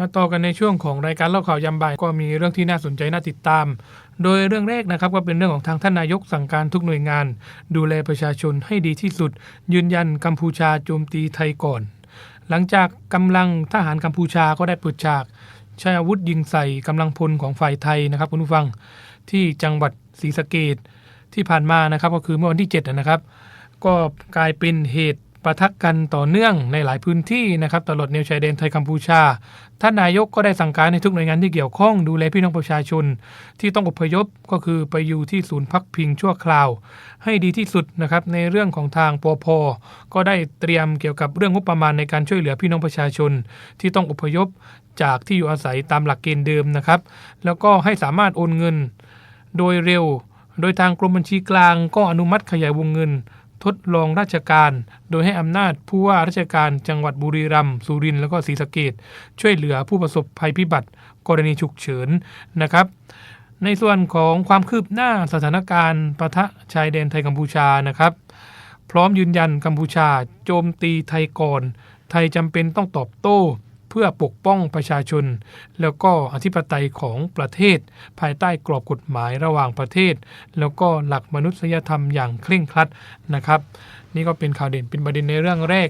มาต่อกันในช่วงของรายการเล่าข่าวยามบ่ายก็มีเรื่องที่น่าสนใจน่าติดตาม โดยเรื่องแรกนะครับก็เป็นเรื่องของทางท่านนายกสั่งการทุกหน่วยงาน ดูแลประชาชนให้ดีที่สุด ยืนยันกัมพูชาโจมตีไทยก่อน หลังจากกำลังทหารกัมพูชาก็ได้เปิดฉากใช้อาวุธยิงใส่กำลังพลของฝ่ายไทยนะครับคุณผู้ฟังที่จังหวัดศรีสะเกดที่ผ่านมานะครับก็คือเมื่อวันที่7นะครับ ก็กลายเป็นเหตุ ปะทะกันต่อเนื่องในหลายพื้นที่นะครับตลอดแนวชายแดนไทยกัมพูชา ท่านนายกก็ได้สั่งการให้ทุกหน่วยงานที่เกี่ยวข้องดูแลพี่น้องประชาชน ที่ต้องอพยพก็คือไปอยู่ที่ศูนย์พักพิงชั่วคราว ให้ดีที่สุดนะครับในเรื่องของทางปอพก็ได้เตรียมเกี่ยวกับเรื่องงบประมาณในการช่วยเหลือพี่น้องประชาชน ที่ต้องอพยพจากที่อยู่อาศัยตามหลักเกณฑ์เดิมนะครับแล้วก็ให้สามารถโอนเงิน โดยเร็ว โดยทางกรมบัญชีกลางก็อนุมัติขยายวงเงิน ทดลองราชการ โดยให้อำนาจผู้ว่าราชการจังหวัดบุรีรัมย์สุรินทร์แล้วก็ศรีสะเกดช่วยเหลือผู้ประสบภัยพิบัติ กรณีฉุกเฉินนะครับ ในส่วนของความคืบหน้าสถานการณ์ปะทะชายแดนไทยกัมพูชานะครับ พร้อมยืนยันกัมพูชา โจมตีไทยก่อน ไทยจำเป็นต้องตอบโต้ เพื่อปกป้องประชาชน แล้วก็อธิปไตยของประเทศ ภายใต้กรอบกฎหมายระหว่างประเทศ แล้วก็หลักมนุษยธรรมอย่างเคร่งครัดนะครับ นี่ก็เป็นข่าวเด่นเป็นประเด็นในเรื่องแรก